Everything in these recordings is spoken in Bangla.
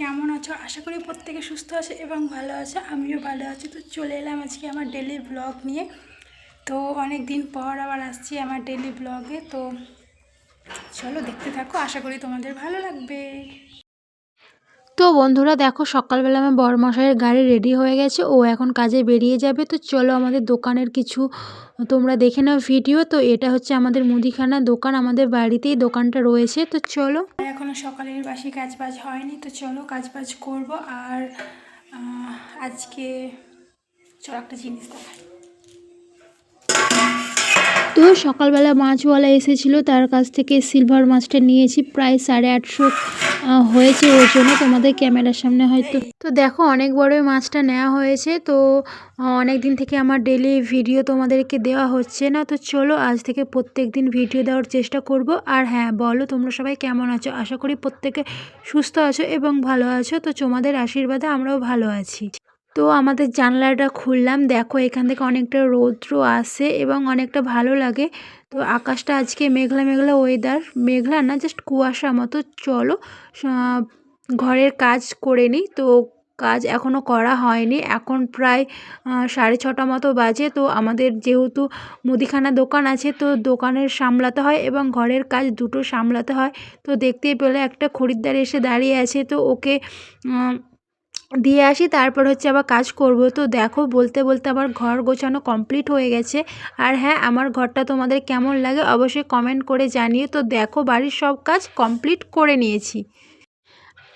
কেমন আছো? আশা করি প্রত্যেকে সুস্থ আছে এবং ভালো আছে। আমিও ভালো আছি। তো চলে এলাম আজকে আমার ডেলি ব্লগ নিয়ে। তো অনেক দিন পর আবার আসছি আমার ডেলি ব্লগে তো চলো দেখতে থাকো। আশা করি তোমাদের ভালো লাগবে। তো বন্ধুরা দেখো সকালবেলা আমার বড়মশাইয়ের গাড়ি রেডি হয়ে গেছে ও এখন কাজে বেরিয়ে যাবে। তো চলো আমাদের দোকানের কিছু তোমরা দেখে নাও ভিডিও তো এটা হচ্ছে আমাদের মুদিখানা দোকান আমাদের বাড়িতেই দোকানটা রয়েছে। তো চলো। এখনও সকালের বাসি কাজ বাজ হয়নি তো চলো কাজ বাজ করব। আর আজকে চলো একটা জিনিস দেখাই। তো সকালবেলা মাছওয়ালা এসেছিল তার কাছ থেকে সিলভার মাছটা নিয়েছি প্রায় সাড়ে আটশো হয়েছে ওর জন্য তোমাদের ক্যামেরার সামনে হয়তো। তো দেখো, অনেক বড়ই মাছটা নেওয়া হয়েছে, তো অনেক দিন থেকে আমার ডেলি ভিডিও তোমাদেরকে দেওয়া হচ্ছে না। তো চলো, আজ থেকে প্রত্যেক দিন ভিডিও দেওয়ার চেষ্টা করব। আর হ্যাঁ বলো তোমরা সবাই কেমন আছো? আশা করি প্রত্যেকে সুস্থ আছো এবং ভালো আছো। তো তোমাদের আশীর্বাদে আমরাও ভালো আছি। তো আমাদের জানলাটা খুললাম। দেখো এখান থেকে অনেকটা রৌদ্র আসে এবং অনেকটা ভালো লাগে। তো আকাশটা আজকে মেঘলা মেঘলা ওয়েদার মেঘলা না জাস্ট কুয়াশা মতো। চলো ঘরের কাজ করে নিই। তো কাজ এখনও করা হয়নি। এখন প্রায় সাড়ে ছটা মতো বাজে। তো আমাদের যেহেতু মুদিখানা দোকান আছে, তো দোকানের সামলাতে হয় এবং ঘরের কাজ দুটো সামলাতে হয়। তো দেখতেই পেলে একটা খরিদ্দার এসে দাঁড়িয়ে আছে। তো ওকে দিয়ে আসি, তারপর হচ্ছে আবার কাজ করব। তো দেখো, বলতে বলতে আমার ঘর গোছানো কমপ্লিট হয়ে গেছে। আর হ্যাঁ আমার ঘরটা তোমাদের কেমন লাগে অবশ্যই কমেন্ট করে জানিয়ে তো দেখো, বাড়ির সব কাজ কমপ্লিট করে নিয়েছি।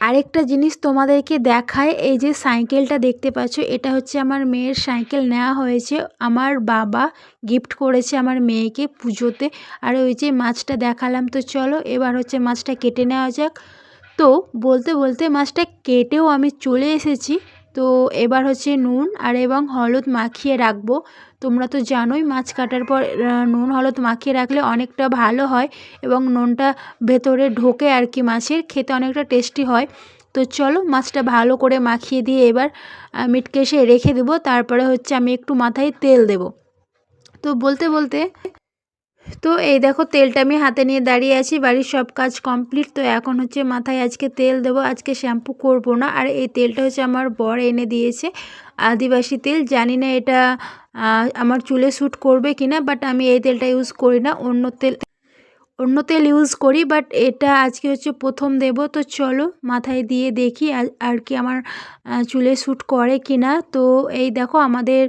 আরেকটা জিনিস তোমাদেরকে দেখায় এই যে সাইকেলটা দেখতে পাচ্ছ, এটা হচ্ছে আমার মেয়ের সাইকেল নেওয়া হয়েছে। আমার বাবা গিফট করেছে আমার মেয়েকে পুজোতে। আর ওই যে মাছটা দেখালাম, তো চলো এবার হচ্ছে মাছটা কেটে নেওয়া যাক। তো বলতে বলতে মাছটা কেটেও আমি চলে এসেছি। তো এবার হচ্ছে নুন আর এবং হলুদ মাখিয়ে রাখব। তোমরা তো জানোই মাছ কাটার পর নুন, হলুদ মাখিয়ে রাখলে অনেকটা ভালো হয় এবং নুনটা ভেতরে ঢোকে আর কি মাছের, খেতে অনেকটা টেস্টি হয়। তো চলো মাছটা ভালো করে মাখিয়ে দিয়ে এবার মিটকেশে রেখে দেবো। তারপরে হচ্ছে আমি একটু মাথায় তেল দেব। তো বলতে বলতে তো এই দেখো তেলটা আমি হাতে নিয়ে দাঁড়িয়ে আছি, বাড়ির সব কাজ কমপ্লিট তো এখন হচ্ছে মাথায় আজকে তেল দেবো, আজকে শ্যাম্পু করব না। আর এই তেলটা হচ্ছে আমার বর এনে দিয়েছে, আদিবাসী তেল। জানি না এটা আমার চুলে শ্যুট করবে কিনা বাট আমি এই তেলটা ইউজ করি না। অন্য তেল অন্য তেল ইউজ করি বাট এটা আজকে হচ্ছে প্রথম দেব। তো চলো মাথায় দিয়ে দেখি আর কি আমার চুলে শ্যুট করে কি না তো এই দেখো আমাদের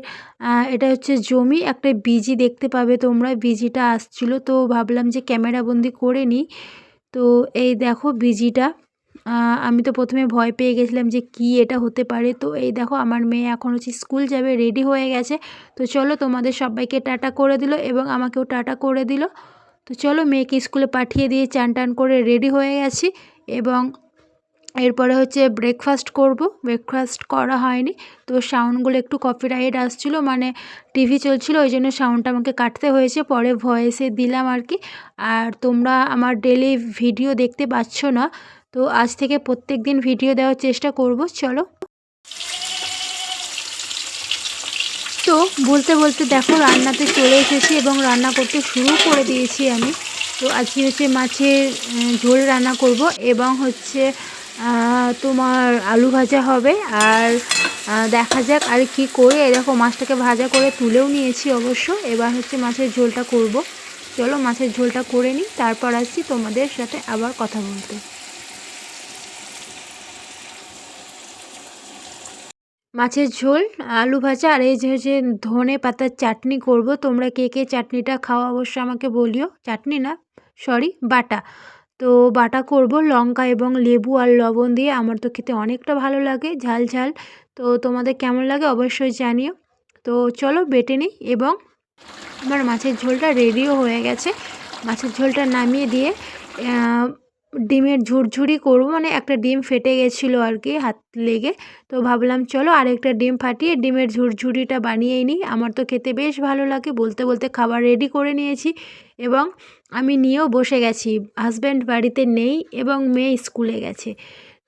এটা হচ্ছে জমি। একটা বিজি দেখতে পাবে তোমরা। বিজিটা আসছিল। তো ভাবলাম যে ক্যামেরা বন্দি করে নিই। তো এই দেখো বিজিটা আমি তো প্রথমে ভয় পেয়ে গেছিলাম যে কি এটা হতে পারে। তো এই দেখো আমার মেয়ে এখন হচ্ছে স্কুল যাবে রেডি হয়ে গেছে। তো চলো তোমাদের সবাইকে টাটা করে দিল এবং আমাকেও টাটা করে দিল। তো চলো মেয়েকে স্কুলে পাঠিয়ে দিয়ে চান টান করে রেডি হয়ে গেছি এবং এরপরে হচ্ছে ব্রেকফাস্ট করব। ব্রেকফাস্ট করা হয়নি। তো সাউন্ডগুলো একটু কপিরাইট আসছিল মানে টিভি চলছিল, ওই জন্য সাউন্ডটা আমাকে কাটতে হয়েছে, পরে ভয়েসে দিলাম আর কি। আর তোমরা আমার ডেলি ভিডিও দেখতে পাচ্ছ না, তো আজ থেকে প্রত্যেক দিন ভিডিও দেওয়ার চেষ্টা করব। চলো। তো বলতে বলতে দেখো রান্নাতে চলে এসেছি এবং রান্না করতে শুরু করে দিয়েছি আমি। তো আজকে হচ্ছে মাছের ঝোল রান্না করব এবং হচ্ছে তোমার আলু ভাজা হবে আর দেখা যাক আর কি করে। দেখো মাছটাকে ভাজা করে তুলেও নিয়েছি অবশ্য। এবার হচ্ছে মাছের ঝোলটা করব। চলো মাছের ঝোলটা করে নিই, তারপর আসছি তোমাদের সাথে আবার কথা বলতে। মাছের ঝোল, আলু ভাজা আর এই যে হচ্ছে ধনে পাতার চাটনি করব, তোমরা কে কে চাটনিটা খাওয়া অবশ্যই আমাকে বলিও। চাটনি না সরি বাটা। তো বাটা করব, লঙ্কা এবং লেবু আর লবণ দিয়ে। আমার তো খেতে অনেকটা ভালো লাগে, ঝাল ঝাল। তো তোমাদের কেমন লাগে অবশ্যই জানিও। তো চলো বেটে নিই এবং আমার মাছের ঝোলটা রেডিও হয়ে গেছে। মাছের ঝোলটা নামিয়ে দিয়ে ডিমের ঝুরঝুরি করব মানে একটা ডিম ফেটে গেছিল আর কি হাত লেগে। তো ভাবলাম চলো আরেকটা ডিম ফাটিয়ে ডিমের ঝুরঝুরিটা বানিয়েই নিই। আমার তো খেতে বেশ ভালো লাগে, বলতে বলতে খাবার রেডি করে নিয়েছি। এবং আমি নিয়েও বসে গেছি হাজব্যান্ড বাড়িতে নেই এবং মেয়ে স্কুলে গেছে।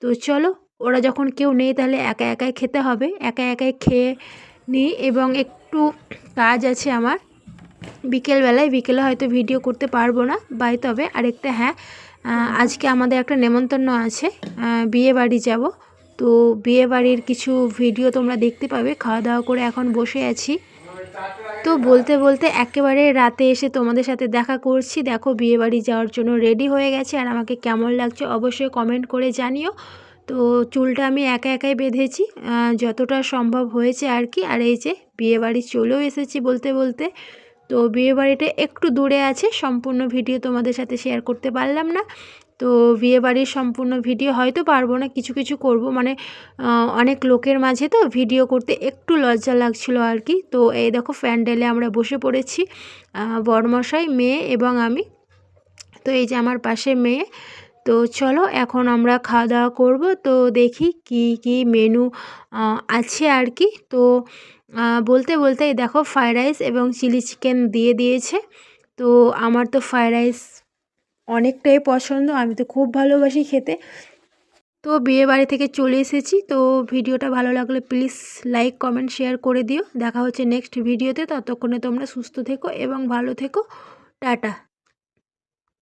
তো চলো, ওরা যখন কেউ নেই তাহলে একা একাই খেতে হবে, একা একাই খেয়ে নিই এবং একটু কাজ আছে আমার। বিকেলবেলায়, বিকেলে হয়তো ভিডিও করতে পারব না, বাই তবে আরেকটা হ্যাঁ। আজকে আমাদের একটা নেমন্তন্ন আছে। বিয়ে বাড়ি যাব। তো বিয়ে বাড়ির কিছু ভিডিও তোমরা দেখতে পাবে। খাওয়া দাওয়া করে এখন বসে আছি। তো বলতে বলতে একেবারে রাতে এসে তোমাদের সাথে দেখা করছি। দেখো, বিয়ে বাড়ি যাওয়ার জন্য রেডি হয়ে গেছে। আর আমাকে কেমন লাগছে অবশ্যই কমেন্ট করে জানিও। তো চুলটা আমি একা একাই বেঁধেছি। যতটা সম্ভব হয়েছে আর কি। আর এই যে বিয়ে বাড়ি চলেও এসেছি বলতে বলতে। তো বিয়ে বাড়িটা একটু দূরে আছে সম্পূর্ণ ভিডিও তোমাদের সাথে শেয়ার করতে পারলাম না। তো বিয়ে বাড়ির সম্পূর্ণ ভিডিও হয়তো পারব না কিছু কিছু করব। মানে অনেক লোকের মাঝে তো ভিডিও করতে একটু লজ্জা লাগছিল আর কি। তো এই দেখো প্যান্ডেলে আমরা বসে পড়েছি আহ, বড়মশাই মেয়ে এবং আমি। তো এই যে আমার পাশে মেয়ে তো চলো এখন আমরা খাওয়া দাওয়া করব। তো দেখি কি কি মেনু আছে আর কি। তো বলতে বলতে দেখো ফ্রাইড রাইস এবং চিলি চিকেন দিয়ে দিয়েছে। তো আমার তো ফ্রাইড রাইস অনেকটাই পছন্দ, আমি তো খুব ভালোবাসি খেতে। তো বিয়ে বাড়ি থেকে চলে এসেছি। তো ভিডিওটা ভালো লাগলে প্লিজ লাইক কমেন্ট শেয়ার করে দিও। দেখা হচ্ছে নেক্সট ভিডিওতে ততক্ষণে তোমরা সুস্থ থেকো এবং ভালো থেকো। টাটা।